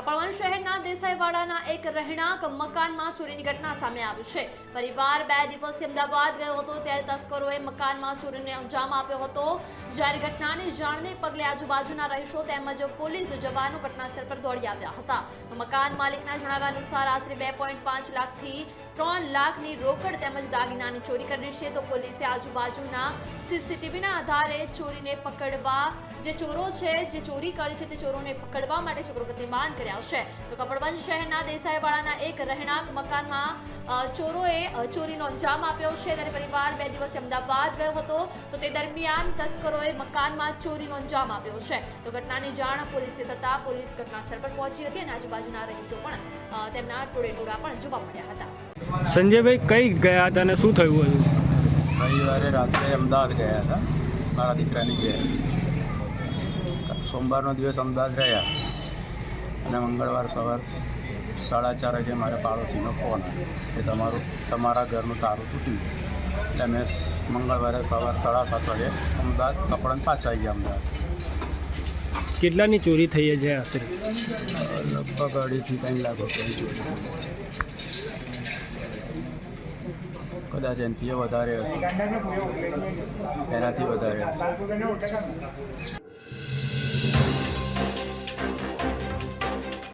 કપડવંજ શહેરના દેસાઈવાડાના એક રહેણાંક મકાનમાં ચોરીની ઘટના સામે આવી છે. પરિવાર બે દિવસથી અમદાવાદ ગયો હતો, ત્યારે તસ્કરોએ મકાનમાં ચોરીને અંજામ આપ્યો હતો. જ્યારે ઘટનાની જાણને પગલે આજુબાજુના રહીશો તેમજ પોલીસ જવાનો ઘટનાસ્થળ પર દોડી આવ્યા હતા. મકાન માલિકના જણાવ્યા અનુસાર, આશરે બે પોઈન્ટ પાંચ લાખથી ત્રણ લાખની રોકડ તેમજ દાગીનાની ચોરી કરી છે. તો પોલીસે આજુબાજુના સીસીટીવીના આધારે ચોરીને પકડવા, જે ચોરો છે, જે ચોરી કરી છે તે ચોરોને પકડવા માટે ચક્રો ગતિમાન કર્યા છે. તો કપડવંજ શહેરના દેસાઈવાડાના એક રહેણાંક મકાનમાં ચોરોએ ચોરીનો અંજામ આપ્યો છે. ત્યારે પરિવાર બે દિવસ અમદાવાદ ગયો હતો. તો તે દરમિયાન તસ્કરોએ મકાનમાં ચોરીનો અંજામ આપ્યો છે. તો ઘટનાની જાણ પોલીસને થતાં પોલીસ ઘટનાસ્થળ પર પહોંચી હતી અને આજુબાજુના રહીશો પણ તેમના ટોળે ટોળા પણ જોવા મળ્યા હતા. સંજયભાઈ કઈ ગયા હતા અને શું થયું હતું? રવિવારે રાત્રે અમદાવાદ ગયા હતા. મારા દીકરાની ગયા સોમવારનો દિવસ અમદાવાદ રહ્યા અને મંગળવાર સવાર સાડા ચાર વાગે મારે પાડોશીનો ફોન આવ્યો કે તમારું તમારા ઘરનું તારું તૂટ્યું એટલે મેં મંગળવારે સવાર સાડા સાત વાગે અમદાવાદ કપડાં પાછા આવી ગયા અમદાવાદ. કેટલાની ચોરી થઈ છે આશરે? લગભગ અઢીથી ત્રણ લાખ રૂપિયાની કદાચ એનાથી વધારે હશે. એનાથી વધારે હશે.